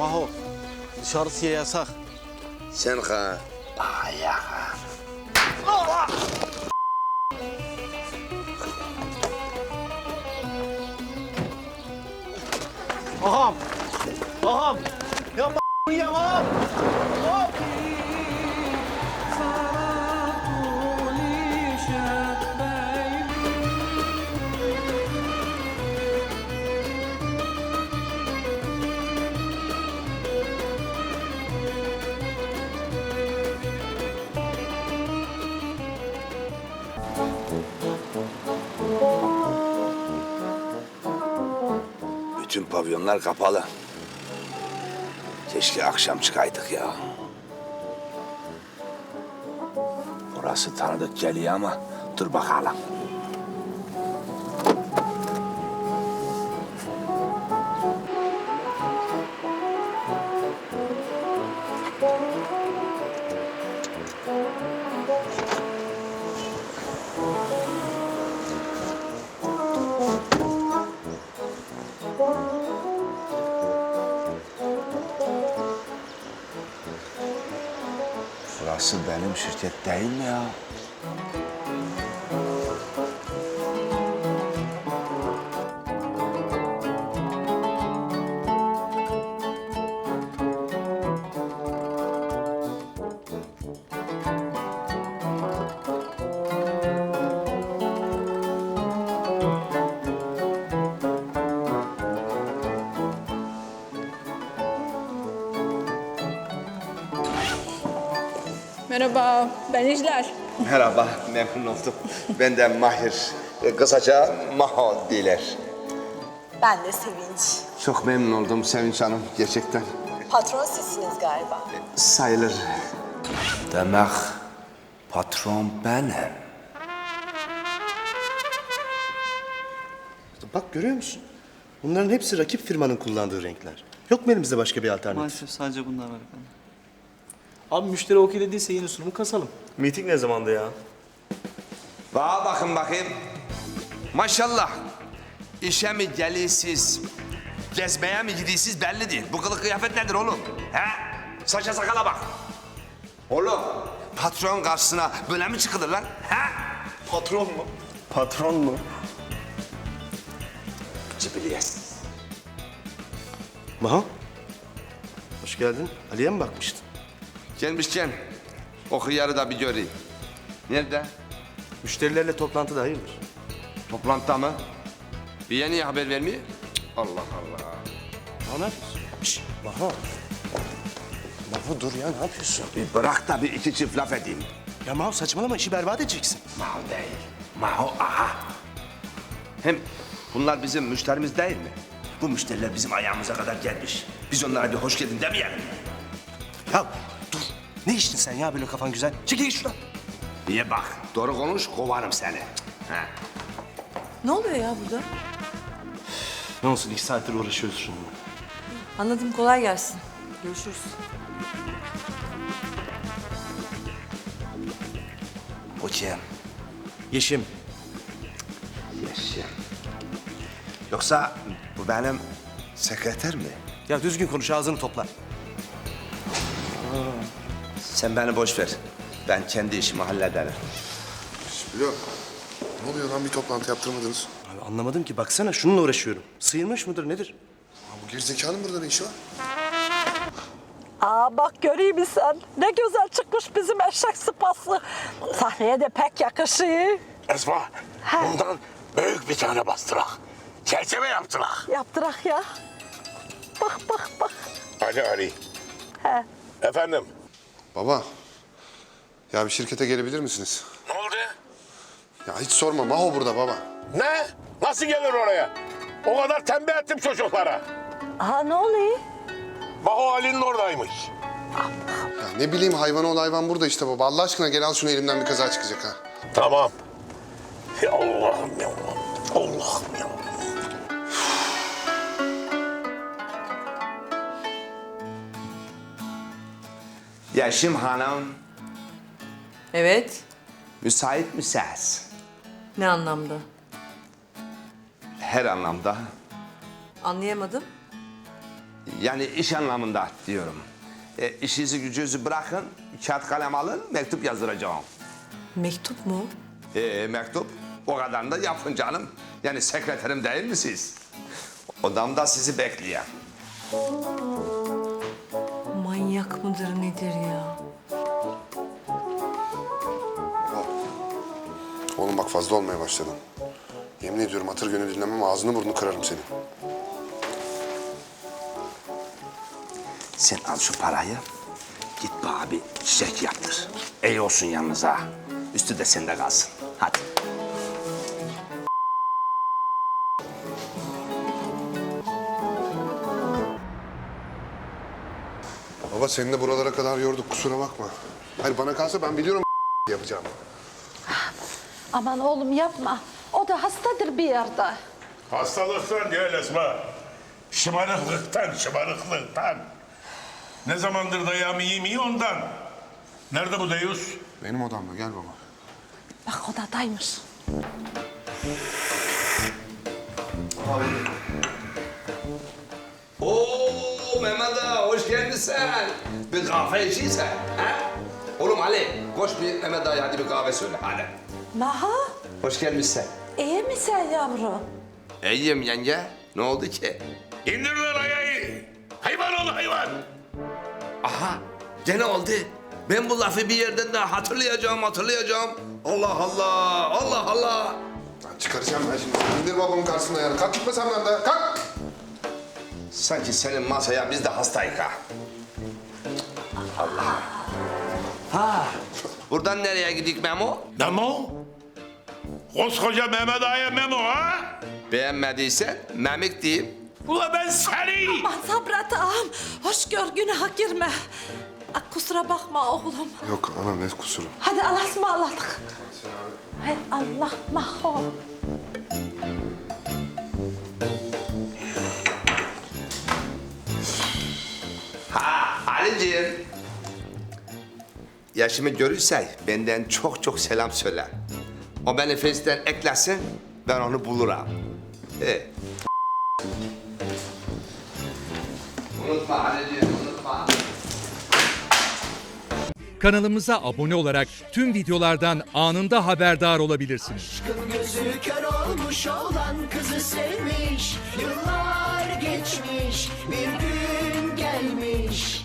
Maho. Dışarısı yasak. Sen ha. Ayak. Ağam. Ağam. Ya ya ağam. Ağam. Pavyonlar kapalı. Keşke akşam çıkaydık ya. Burası tanıdık geliyor ama dur bakalım. Burası benim şirket değil mi ya? Merhaba, ben İcler. Merhaba, memnun oldum. Ben de Mahir. E, Kısaca Maho diler. Ben de Sevinç. Çok memnun oldum Sevinç Hanım, gerçekten. Patron sizsiniz galiba. Sayılır. Demek patron benim. Bak görüyor musun? Bunların hepsi rakip firmanın kullandığı renkler. Yok mu elimizde başka bir alternatif? Maalesef sadece bunlar var efendim. Abi müşteri okey dediyse yeni sunumu kasalım. Meeting ne zamanda ya? Bana bakın bakayım. Maşallah. İşe mi geliyorsunuz? Gezmeye mi gidiyorsunuz belli değil. Bu kılık kıyafet nedir oğlum? He? Saça sakala bak. Oğlum patron karşısına böyle mi çıkılır lan? He? Patron mu? Patron mu? Cibiliyes. Maha. Hoş geldin. Ali'ye mi bakmıştın? Gelmişken o hıyarı da bir göreyim. Nerede? Müşterilerle toplantıda hayırdır? Toplantıda mı? Bir yeni haber vermiyor. Cık, Allah Allah. Ne yapıyorsun? Şşş Maha. Maha dur ya ne yapıyorsun? Bir bırak da bir iki çift laf edeyim. Ya Maha saçmalama işi berbat edeceksin. Maho değil. Maho aha. Hem bunlar bizim müşterimiz değil mi? Bu müşteriler bizim ayağımıza kadar gelmiş. Biz onlara bir hoş geldin demeyelim mi? Ya. Ne içtin sen ya böyle kafan güzel? Çekil git şuradan. Niye bak? Doğru konuş, kovarım seni. Ha. Ne oluyor ya burada? Ne olsun iki saattir uğraşıyoruz şununla. Anladım, kolay gelsin. Görüşürüz. Kim? Yeşim. Yeşim. Yoksa bu benim sekreter mi? Ya düzgün konuş ağzını topla. Sen beni boş ver. Ben kendi işimi hallederim. Biliyorum. Ne oluyor lan bir toplantı yaptırmadınız? Abi anlamadım ki baksana şununla uğraşıyorum. Sıyırmış mıdır nedir? Ya bu gerizekalının burada ne işi var? Aa bak göreyim mi sen? Ne güzel çıkmış bizim eşek sıpası. Sahneye de pek yakışıyor. Esma, bundan büyük bir tane bastırak. Çerçeve yaptırak. Yaptırak ya. Bak bak bak. Ali Ali. He. Efendim, Baba. Ya bir şirkete gelebilir misiniz? ne oldu? Ya hiç sorma. Maho burada baba. Ne? Nasıl gelir oraya? O kadar tembih ettim çocuklara. Aa ne oluyor? Baho Ali'nin oradaymış. Ya ne bileyim hayvan ol hayvan burada işte baba. Allah aşkına gel al şunu elimden bir kaza çıkacak ha. Tamam. Ya Allah'ım ya Allah'ım ya. Yeşim Hanım, Evet, müsait misiniz? ne anlamda? Her anlamda. Anlayamadım. Yani iş anlamında diyorum. E, işinizi gücünüzü bırakın, kağıt kalem alın, mektup yazdıracağım. Mektup mu? E, mektup, o kadar da yapın canım. Yani sekreterim değil mi siz? Odamda sizi bekleyen. Manyak mıdır nedir ya? Oğlum bak fazla olmaya başladın. Yemin ediyorum hatır gönül dinlemem ağzını burnunu kırarım senin. Sen al şu parayı, git bana bir çiçek yaptır. İyi olsun yalnız ha. Üstü de sende kalsın. Hadi. Baba seni de buralara kadar yorduk kusura bakma. Hayır bana kalsa ben biliyorum yapacağım. Aman oğlum yapma. O da hastadır bir yerde. Hastalıktan değil Esma. Şımarıklıktan, şımarıklıktan. Ne zamandır dayağımı yiyeyim ondan. Nerede bu Deyus? Benim odamda gel baba. Bak odadaymış. Oo sen. Bir kahve içiysen, ha? Oğlum Ali, koş bir Mehmet ağaya hadi bir kahve söyle, hadi. Maha, Hoş gelmişsin. iyi misin yavrum? İyiyim yenge. Ne oldu ki? İndir lan ayağı. Hayvan ol hayvan. Aha, gene oldu. Ben bu lafı bir yerden daha hatırlayacağım, hatırlayacağım. Allah Allah, Allah Allah. Lan çıkaracağım ben şimdi. İndir babamın karşısına yani. Kalk gitme sen benden. Kalk. Sanki senin masaya biz de hastayız ha. Ha, buradan nereye gidik Memo? Memo? Koskoca Mehmet Ağa'ya Memo ha? Beğenmediysen Memik diyeyim. Ula ben seni. Aman Sabrat ağam, hoş gör günaha girme. Kusura bakma oğlum. Yok ana ne kusuru. Hadi Allah'a ısmarladık. Hay Allah Maho. Ha Ali'ciğim. Yaşımı görürse benden çok çok selam söyle. O beni Face'den eklesin, ben onu bulurum. He. Unutma Ali'ciğim, unutma. Kanalımıza abone olarak tüm videolardan anında haberdar olabilirsiniz. Gözü kör olmuş olan kızı sevmiş Yıllar geçmiş bir gün gelmiş